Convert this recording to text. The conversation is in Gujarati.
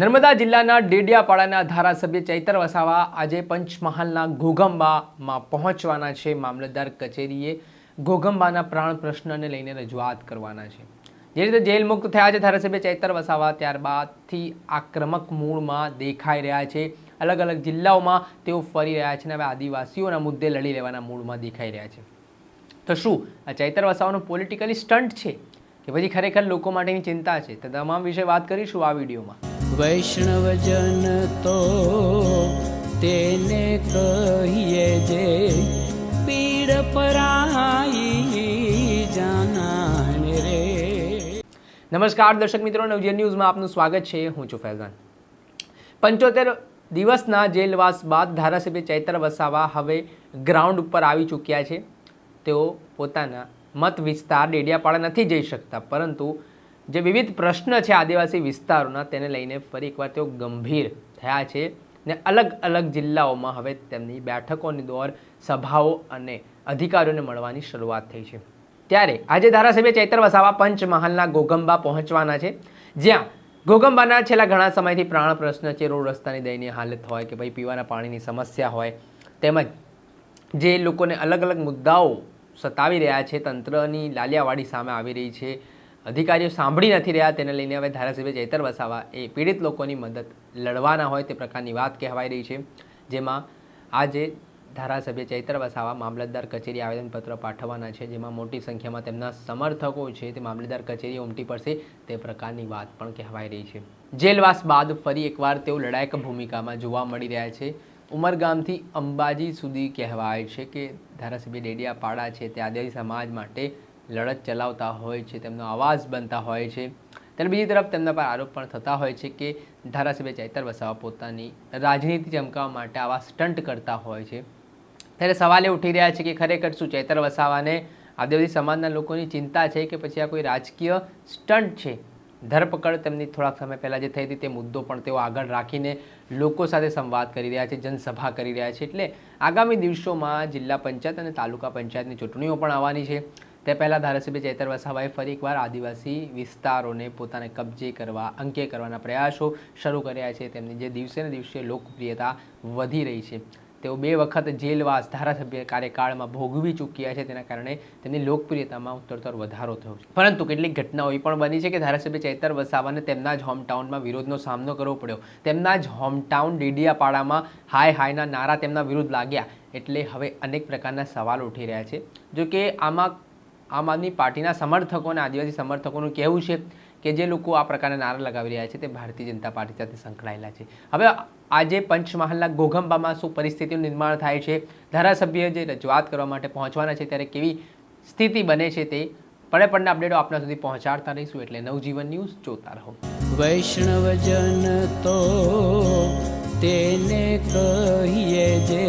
નર્મદા જિલ્લાના ડેડિયાપાડાના ધારાસભ્ય ચૈતર વસાવા આજે પંચમહાલના ઘોઘંબામાં પહોંચવાના છે. મામલતદાર કચેરીએ ઘોઘંબાના પ્રાણ પ્રશ્નને લઈને રજૂઆત કરવાના છે. જે રીતે જેલ મુક્ત થયા છે ધારાસભ્ય ચૈતર વસાવા, ત્યારબાદથી આક્રમક મૂળમાં દેખાઈ રહ્યા છે. અલગ અલગ જિલ્લાઓમાં તેઓ ફરી રહ્યા છે અને હવે આદિવાસીઓના મુદ્દે લડી લેવાના મૂળમાં દેખાઈ રહ્યા છે. તો શું, આ ચૈતર વસાવાનો પોલિટિકલી સ્ટન્ટ છે કે પછી ખરેખર લોકો માટેની ચિંતા છે? તો તમામ વિશે વાત કરીશું આ વિડીયોમાં. વૈષ્ણવજન તો તેને કહીએ જે પીડ પરાઈ જાનાને રે. નમસ્કાર, દર્શક મિત્રો, નવજીવન ન્યૂઝમાં આપનું સ્વાગત છે. હું છું ફૈઝાન. પંચોતેર દિવસના જેલવાસ બાદ ધારાસભ્ય ચૈતર વસાવા હવે ગ્રાઉન્ડ ઉપર આવી ચૂક્યા છે. તેઓ પોતાના મત વિસ્તાર ડેડિયાપાડા નથી જઈ શકતા, પરંતુ જે વિવિધ પ્રશ્ન છે આદિવાસી વિસ્તારોના, તેને લઈને ફરી એકવાર તેઓ ગંભીર થયા છે ને અલગ અલગ જિલ્લાઓમાં હવે તેમની બેઠકોની દોર સભાઓ અને અધિકારીઓને મળવાની શરૂઆત થઈ છે. ત્યારે આજે ધારાસભ્ય ચૈતર વસાવા પંચમહાલના ગોગંબા પહોંચવાના છે. જ્યાં ગોગંબાના છેલ્લા ઘણા સમયથી પ્રાણ પ્રશ્ન છે, રોડ રસ્તાની દયનીય હાલત હોય કે ભાઈ પીવાના પાણીની સમસ્યા હોય તેમજ જે લોકોને અલગ અલગ મુદ્દાઓ સતાવી રહ્યા છે, તંત્રની લાલિયાવાડી સામે આવી રહી છે અધિકારીઓ સાંભળી નથી રહ્યા તેને લઈને હવે ધારાસભ્ય ચૈતર વસાવા એ પીડિત લોકોની મદદ લડવાના હોય તે પ્રકારની વાત કહેવાઈ રહી છે, જેમાં આજે ધારાસભ્ય ચૈતર વસાવા મામલતદાર કચેરી આવેદનપત્ર પાઠવવાના છે, જેમાં મોટી સંખ્યામાં તેમના સમર્થકો છે, તે મામલતદાર કચેરી ઉમટી પડશે તે પ્રકારની વાત પણ કહેવાઈ રહી છે. જેલવાસ બાદ ફરી એકવાર તેઓ લડાયક ભૂમિકામાં જોવા મળી રહ્યા છે. ઉમરગામથી અંબાજી સુધી કહેવાય છે કે ધારાસભ્ય ડેડિયાપાડા છે, તે આદિવાસી સમાજ માટે લડત ચલાવતા હોય છે, તેમનો અવાજ બનતા હોય છે. ત્યારે બીજી તરફ તેમના પર આરોપ પણ થતા હોય છે કે ધારાસભ્ય ચૈતર વસાવા પોતાની રાજનીતિ ચમકાવવા માટે આવા સ્ટન્ટ કરતા હોય છે. ત્યારે સવાલ એ ઉઠી રહ્યા છે કે ખરેખર શું ચૈતર વસાવાને આદિવાસી સમાજના લોકોની ચિંતા છે કે પછી આ કોઈ રાજકીય સ્ટન્ટ છે? ધરપકડ તેમની થોડાક સમય પહેલાં જે થઈ હતી તે મુદ્દો પણ તેઓ આગળ રાખીને લોકો સાથે સંવાદ કરી રહ્યા છે, જનસભા કરી રહ્યા છે. એટલે આગામી દિવસોમાં જિલ્લા પંચાયત અને તાલુકા પંચાયતની ચૂંટણીઓ પણ આવવાની છે. તે પહેલાં ધારાસભ્ય ચેતર વસાવાએ ફરી એકવાર આદિવાસી વિસ્તારોને પોતાને કબજે કરવા, અંકે કરવાના પ્રયાસો શરૂ કર્યા છે. તેમની જે દિવસે ને દિવસે લોકપ્રિયતા વધી રહી છે. તેઓ બે વખત જેલવાસ ધારાસભ્ય કાર્યકાળમાં ભોગવી ચૂક્યા છે. તેના કારણે તેમની લોકપ્રિયતામાં ઉત્તરોત્તર વધારો થયો છે. પરંતુ કેટલીક ઘટનાઓ એ પણ બની છે કે ધારાસભ્ય ચૈતર વસાવાને તેમના જ હોમટાઉનમાં વિરોધનો સામનો કરવો પડ્યો. તેમના જ હોમટાઉન ડેડિયાપાડામાં હાય હાયના નારા તેમના વિરુદ્ધ લાગ્યા. એટલે હવે અનેક પ્રકારના સવાલ ઉઠી રહ્યા છે. જો કે આમાં આમ આદમી પાર્ટીના સમર્થકો અને આદિવાસી સમર્થકોનું કહેવું છે કે જે લોકો આ પ્રકારના નારા લગાવી રહ્યા છે તે ભારતીય જનતા પાર્ટી સાથે સંકળાયેલા છે. હવે આજે પંચમહાલના ગોગંબામાં શું પરિસ્થિતિનું નિર્માણ થાય છે, ધારાસભ્ય જે રજૂઆત કરવા માટે પહોંચવાના છે ત્યારે કેવી સ્થિતિ બને છે તે પડે પડના અપડેટો આપના સુધી પહોંચાડતા રહીશું એટલે નવજીવન ન્યૂઝ જોતા રહો. વૈષ્ણવજન તો તેને કહીએ જે